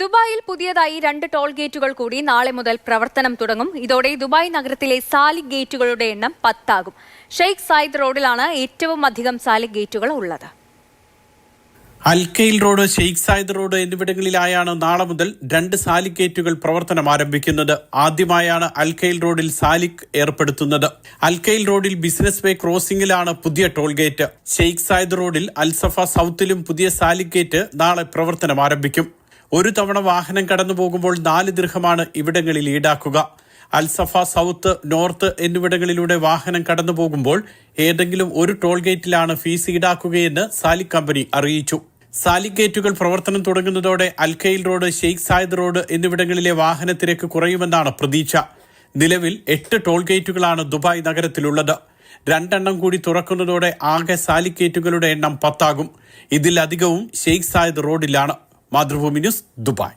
ദുബായിൽ പുതിയതായി രണ്ട് ടോൾ ഗേറ്റുകൾ കൂടി നാളെ മുതൽ പ്രവർത്തനം തുടങ്ങും. ഇതോടെ ദുബായ് നഗരത്തിലെ സാലിക് ഗേറ്റുകളുടെ എണ്ണം പത്താകും. ഷെയ്ഖ് സായിദ് റോഡിലാണ് ഏറ്റവും അധികം സാലിക് ഗേറ്റുകൾ ഉള്ളത്. അൽക്കയിൽ റോഡ് ഷെയ്ഖ് സായിദ് റോഡ് എന്നിവിടങ്ങളിലായാണ് നാളെ മുതൽ രണ്ട് സാലിക് ഗേറ്റുകൾ പ്രവർത്തനം ആരംഭിക്കുന്നത്. ആദ്യമായാണ് അൽക്കയിൽ റോഡിൽ സാലിക് ഏർപ്പെടുത്തുന്നത്. അൽക്കയിൽ റോഡിൽ ബിസിനസ് വേ ക്രോസിംഗിലാണ് പുതിയ ടോൾ ഗേറ്റ്. ഷെയ്ഖ് സായിദ് റോഡിൽ അൽസഫ സൗത്തിലും പുതിയ സാലിക് ഗേറ്റ് നാളെ പ്രവർത്തനം ആരംഭിക്കും. ഒരു തവണ വാഹനം കടന്നു പോകുമ്പോൾ നാല് ദീർഘമാണ് ഇവിടങ്ങളിൽ ഈടാക്കുക. അൽസഫ സൗത്ത് നോർത്ത് എന്നിവിടങ്ങളിലൂടെ വാഹനം കടന്നു പോകുമ്പോൾ ഏതെങ്കിലും ഒരു ടോൾ ഗേറ്റിലാണ് ഫീസ് ഈടാക്കുകയെന്ന് സാലിക് കമ്പനി അറിയിച്ചു. സാലിക് ഗേറ്റുകൾ പ്രവർത്തനം തുടങ്ങുന്നതോടെ അൽക്കയിൽ റോഡ് ഷെയ്ഖ് സായിദ് റോഡ് എന്നിവിടങ്ങളിലെ വാഹന തിരക്ക് കുറയുമെന്നാണ് പ്രതീക്ഷ. നിലവിൽ എട്ട് ടോൾ ഗേറ്റുകളാണ് ദുബായ് നഗരത്തിലുള്ളത്. രണ്ടെണ്ണം കൂടി തുറക്കുന്നതോടെ ആകെ സാലിക് ഗേറ്റുകളുടെ എണ്ണം പത്താകും. ഇതിലധികവും ഷെയ്ഖ് സായിദ് റോഡിലാണ്. Mathrubhumi news Dubai.